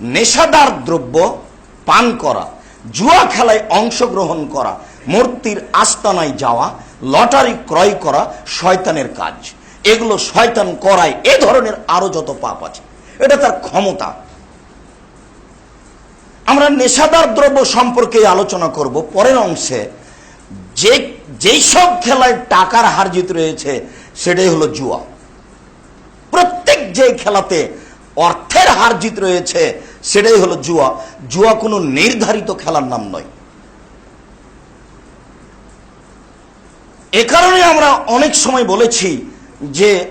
নেশাদার দ্রব্য পান করা, জুয়া খেলায় অংশগ্রহণ করা, মূর্তির আস্তানায় যাওয়া, লটারি ক্রয় করা শয়তানের কাজ। এগুলো শয়তান করায় এ ধরনের আরও যত পাপ আছে। এটা তার ক্ষমতা। আমরা নেশাদার দ্রব্য সম্পর্কে আলোচনা করব। পরের অংশে যে যেই সব খেলায় টাকার হারজিত রয়েছে, সেটাই হলো জুয়া। প্রত্যেক যে খেলাতে অর্থের হারজিত রয়েছে, সেটাই হলো জুয়া। জুয়া কোনো নির্ধারিত খেলার নাম নয়। এ কারণে আমরা অনেক সময় বলেছি যে,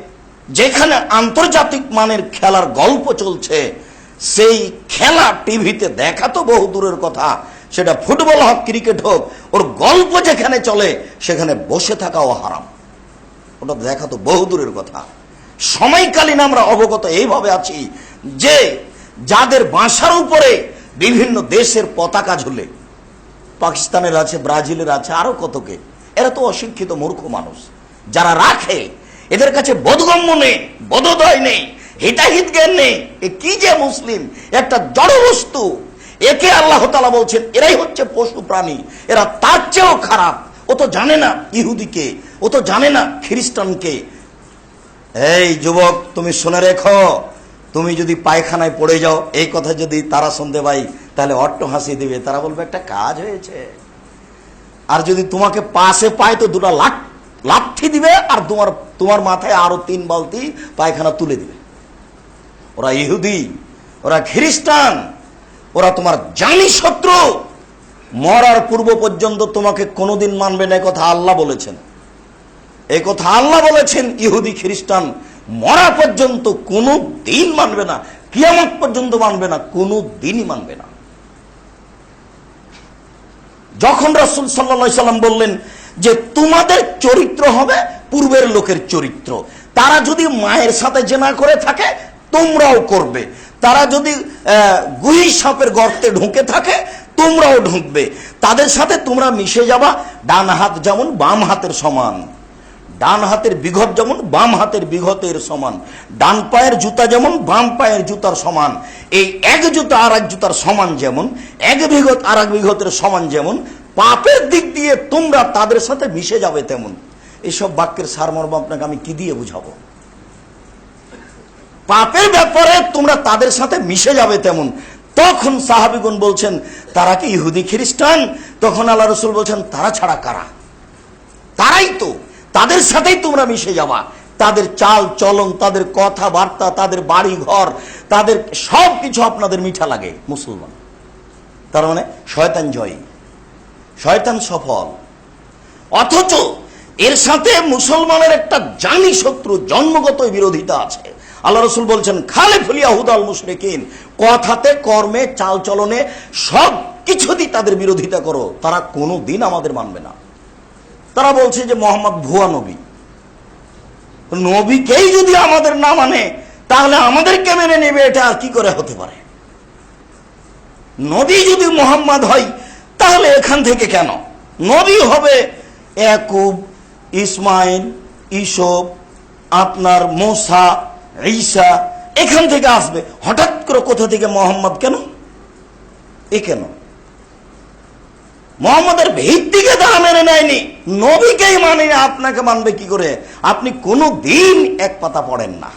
যেখানে আন্তর্জাতিক মানের খেলার গল্প চলছে, সেই খেলা টিভিতে দেখা তো বহু দূরের কথা। সেটা ফুটবল হোক, ক্রিকেট হোক, ওর গল্প যেখানে চলে, সেখানে বসে থাকাও হারাম। ওটা দেখা তো বহু দূরের কথা। সময়কালীন আমরা অবগত এইভাবে আছি যে যাদের বাসার উপরে বিভিন্ন দেশের পতাকা ঝুলে, পাকিস্তানের আছে, ব্রাজিলের আছে, আরও কতকে, এরা তো অশিক্ষিত মূর্খ মানুষ। যারা রাখে, এদের কাছে বোধগম্য নেই, বোধোদয় নেই, হিতাহিত জ্ঞান নেই। এ কি যে মুসলিম, একটা জড় বস্তু একে আল্লাহ তালা বলছেন, এরাই হচ্ছে পশু প্রাণী। এরা তার চেয়েও খারাপ। ও তো জানে না ইহুদিকে, ও তো জানে না খ্রিস্টানকে। এই যুবক, তুমি শুনে রেখো। তুমি যদি পায়খানায় পড়ে যাও, এই কথা যদি তারা শুনতে পাই তাহলে অট্ট হাসি দিবে। তারা বলবে, একটা কাজ হয়েছে। আর যদি তোমাকে পাশে পায়, তো দুটো লাঠ, লাঠি দিবে, আর তোমার তোমার মাথায় আরও তিন বালতি পায়খানা তুলে দিবে। ওরা ইহুদি, ওরা খ্রিস্টান, ওরা তোমার জানি শত্রু। মরার পূর্ব পর্যন্ত তোমাকে কোনোদিন মানবে না কথা আল্লাহ বলেছেন। এই কথা আল্লাহ বলেছেন, ইহুদি, খ্রিস্টান, মরা পর্যন্ত কোনো দিন মানবে না, কিয়ামত পর্যন্ত মানবে না, কোনো দিনই মানবে না। যখন রাসুল সাল্লা সাল্লাম বললেন যে, তোমাদের চরিত্র হবে পূর্বের লোকের চরিত্র। তারা যদি মায়ের সাথে জেনা করে থাকে, তোমরাও করবে। তারা যদি গুহি সাপের গর্তে ঢুকে থাকে, তোমরাও ঢুকবে। তাদের সাথে তোমরা মিশে যাবা, ডান হাত যেমন বাম হাতের সমান। ডান হাতের বিঘত যেমন, বাম হাতের বিঘতের সমান। ডান পায়ের জুতা যেমন, বাম পায়ের জুতার সমান। এই এক জুতা আর এক জুতার সমান যেমন, এক বিঘত আর এক বিঘতের সমান যেমন, পাপের দিক দিয়ে তোমরা তাদের সাথে মিশে যাবে তেমন। এইসব বাক্যের সারমর্ম আপনাকে আমি কি দিয়ে বুঝাবো? পাপের ব্যাপারে তোমরা তাদের সাথে মিশে যাবে তেমন। তখন সাহাবিগুন বলছেন, তারা কি ইহুদি খ্রিস্টান? তখন আল্লাহ রসুল বলছেন, তারা ছাড়া কারা? তারাই তো। তাদের সাথেই তোমরা মিশে যাবা। তাদের চাল, চলন, তাদের কথাবার্তা, তাদের বাড়ি ঘর তাদের সব কিছু আপনাদের মিঠা লাগে, মুসলমান। তার মানে শয়তান জয়ী। শয়তান সফল। অথচ এর সাথে মুসলমানের একটা জানি শত্রু জন্মগত বিরোধিতা আছে। আল্লাহ রসুল বলছেন খালে ফুলিয়া হুদাল মুশরিকিন কথাতে, কর্মে, চাল, চলনে সব কিছুতেই তাদের বিরোধিতা করো। তারা কোনো দিন আমাদের মানবে না। তারা বলছে যে মোহাম্মদ ভুয়া নবী। নবীকেই যদি আমাদের না মানে তাহলে আমাদেরকে মেনে নেবে, এটা আর কি করে হতে পারে? নবী যদি মোহাম্মদ হয়, তাহলে এখান থেকে কেন? নবী হবে একুব ইসমাইল ইসব আপনার মোসা, ঈসা, এখান থেকে আসবে। হঠাৎ করে কোথা থেকে মোহাম্মদ কেন? এ কেন? মোহাম্মদের ভিত্তিকে তারা মেনে নেয়নি। নবীকেই মানে আপনাকে মানবে কি করে? আপনি কোনো দিন এক পাতা পড়েন না।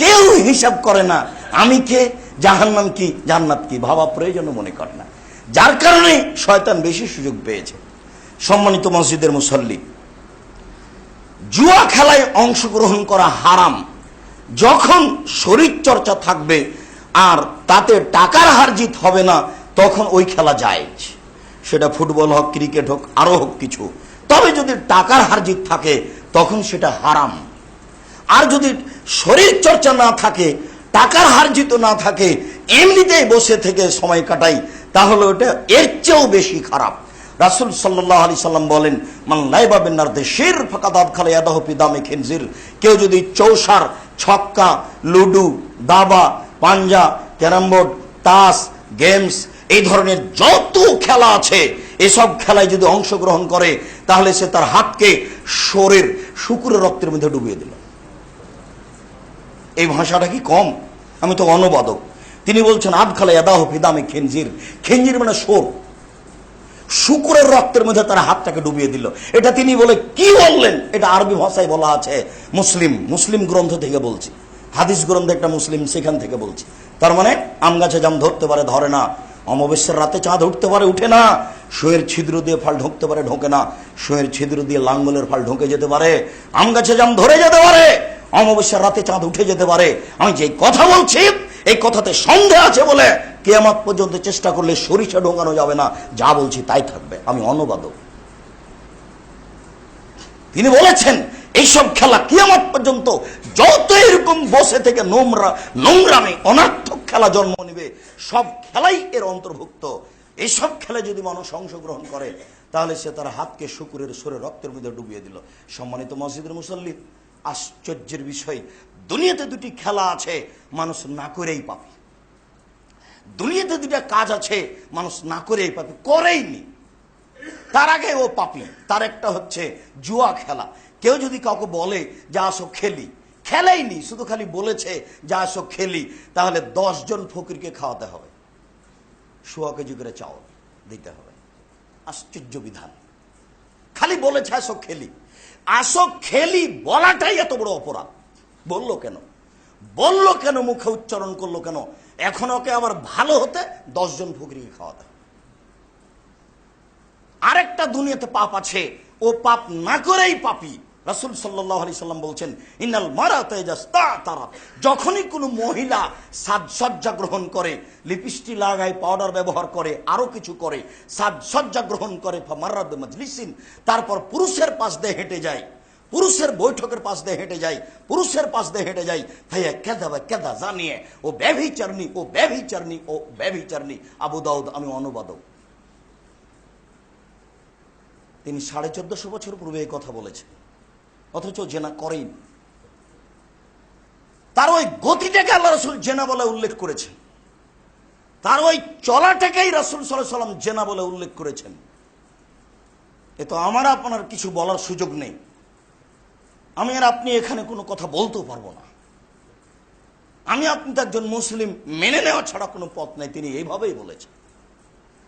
কেউ হিসাব করে না, আমি কে, জাহান্নাম কি, জান্নাত কি, ভাবা প্রয়োজন মনে করে না। যার কারণে শয়তান বেশি সুযোগ পেয়েছে। সম্মানিত মসজিদের মুসল্লি, জুয়া খেলায় অংশগ্রহণ করা হারাম। যখন শরীর চর্চা থাকবে আর তাতে টাকার হারজিত হবে না, তখন ওই খেলা যায় সেটা ফুটবল হোক, ক্রিকেট হোক, আরও হোক কিছু। তবে যদি টাকার হারজিত থাকে, তখন সেটা হারাম। আর যদি শরীর চর্চা না থাকে, টাকার হারজিত না থাকে, এমনিতেই বসে থেকে সময় কাটাই, তাহলে ওটা এর চেয়েও বেশি খারাপ। রাসুল সাল্লাহ আলি সাল্লাম বলেন, মান লাইবাবেন নার্দে শের ফাঁকাদাত খালে ইয়াদাহপি দামে খেনজির। কেউ যদি চৌসার, ছক্কা, লুডু, দাবা, পাঞ্জা, ক্যারাম বোর্ড, তাস, গেমস এই ধরনের যত খেলা আছে, এসব খেলায় যদি অংশগ্রহণ করে, তাহলে সে তার হাতকে শরীর, শুকুরের রক্তের মধ্যে ডুবিয়ে দিল। এই ভাষাটা কি কম? আমি তো অনুবাদক। তিনি বলছেন আবখালে এদাহ ফিদামে খেঞ্জির খেঞ্জির মানে সোর শুকুরের রক্তের মধ্যে তার হাতটাকে ডুবিয়ে দিল। এটা তিনি বলে কি বললেন? এটা আরবি ভাষায় বলা আছে মুসলিম। মুসলিম গ্রন্থ থেকে বলছি। হাদিস গ্রন্থ একটা মুসলিম সেখান থেকে বলছি। তার মানে আম গাছে জাম ধরতে পারে, ধরে না। অমাবস্যার রাতে চাঁদ উঠতে পারে, উঠে না। শোয়ের ছিদ্র দিয়ে ফাল ঢুকতে পারে, ঢোকে না। শোয়ের ছিদ্র দিয়ে লাঙ্গলের ফাল ঢুকে যেতে পারে। আম গাছে জাম ধরে যেতে পারে। অমাবস্যার রাতে চাঁদ উঠে যেতে পারে। আমি যে কথা বলছি, এই কথাতে সন্দেহ আছে বলে কেয়ামত পর্যন্ত চেষ্টা করলে সরিষা ঢোকানো যাবে না। যা বলছি তাই থাকবে। আমি অনুবাদক। তিনি বলেছেন এইসব খেলা কিয়ামত পর্যন্ত যত এরকম বসে থেকে নোংরা, নোংরামে অনার্থক খেলা জন্ম নেবে, সব খেলাই এর অন্তর্ভুক্ত। এইসব খেলা যদি মানুষ অংশগ্রহণ করে, তাহলে সে তার হাতকে শুকুরের সরে রক্তের মধ্যে ডুবিয়ে দিল। সম্মানিত মসজিদের মুসল্লি, আশ্চর্যের বিষয়, দুনিয়াতে দুটি খেলা আছে, মানুষ না করেই পাবে। দুনিয়াতে দুটা কাজ আছে, মানুষ না করেই পাবে, করেইনি। তার আগে ও পাপি, তার একটা হচ্ছে জুয়া খেলা। কেউ যদি কাউকে বলে, যে আসো খেলি। খেলেইনি, শুধু খালি বলেছে, যে আসো খেলি। তাহলে দশ জন ফকিরকে খাওয়াতে হবে। সোয়া কেজি করে চাউল দিতে হবে। আশ্চর্য বিধান। খালি বলেছে, আসো খেলি। আসো খেলি বলাটাই এত বড় অপরাধ। বলল কেন? বলল কেন? মুখে উচ্চারণ করল কেন? এখন ওকে আবার ভালো হতে দশজন ফকিরকে খাওয়াতে আরেকটা দুনিয়াতে পাপ আছে। ও পাপ না করেই পাপি। রাসুল সাল্লাহ আলি সাল্লাম বলছেন ইনাল মারা তারা। যখনই কোনো মহিলা সাজসজ্জা গ্রহণ করে, লিপস্টিক লাগায়, পাউডার ব্যবহার করে, আরও কিছু করে, সাজসজ্জা গ্রহণ করে মজলিসিন, তারপর পুরুষের পাশ দিয়ে হেঁটে যায়, পুরুষের বৈঠকের পাশ দিয়ে হেঁটে যায়, পুরুষের পাশ দিয়ে হেঁটে যায় ভাইয়া কেদা বা কেদা জানিয়ে, ও ব্যভিচারণী ও ব্যভিচারণী ও ব্যভিচারণী, আবু দাউদ, আমি অনুবাদক। তিনি সাড়ে চোদ্দশো বছর পূর্বে এই কথা বলেছেন। অথচ জেনা করেন তার ওই গতিটাকে আল্লাহ রসুল জেনা বলে উল্লেখ করেছেন। তার ওই চলাটাকেই রাসুল সাল্লাম জেনা বলে উল্লেখ করেছেন। এ তো আমার আপনার কিছু বলার সুযোগ নেই। আমি আর আপনি এখানে কোনো কথা বলতেও পারব না। আমি আপনি তো একজন মুসলিম মেনে নেওয়া ছাড়া কোনো পথ নেই, তিনি এইভাবেই বলেছেন।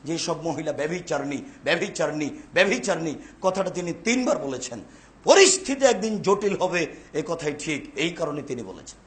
যে সব মহিলা ব্যভিচারণী ব্যভিচারণী ব্যভিচারণী, কথাটা তিনি তিনবার বলেছেন। পরিস্থিতি একদিন জটিল হবে এ কথাই ঠিক এই কারণে তিনি বলেছেন।